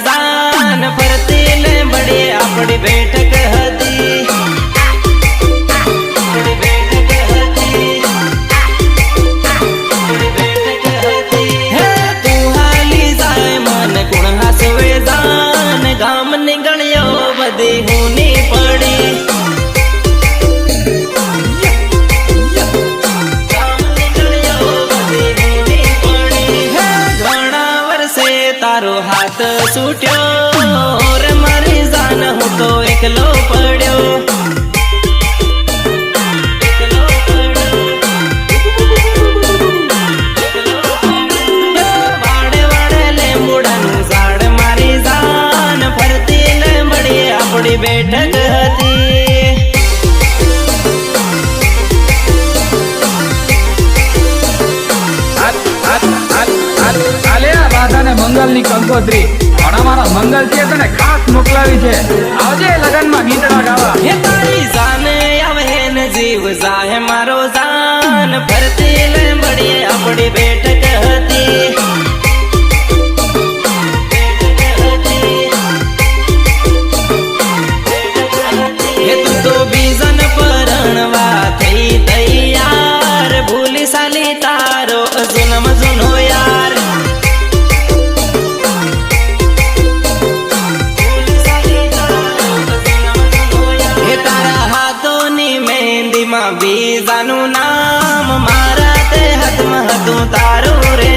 જાન ફરતી ને બડે આપણી બેઠક તારો હાથ છૂટ્યો રે મારી જાન હું તો એકલો પડ્યો. બેઠક હતી. મંગલની કંકોત્રી. પણ અમારા મંગલ છે તને ખાસ મોકલાવી છે. આવજે લગનમાં ગીતડા ગાવા. હે તારી જાને આવે ને જીવ જાહે મારો જાન. ફરતી લેඹડીએ આપણી બેઠક હતી ભૂલી સાલી તારો જુનમ જૂનો યાર બીજાનું નામ મારા તે હાથમાં હતું તારું રે.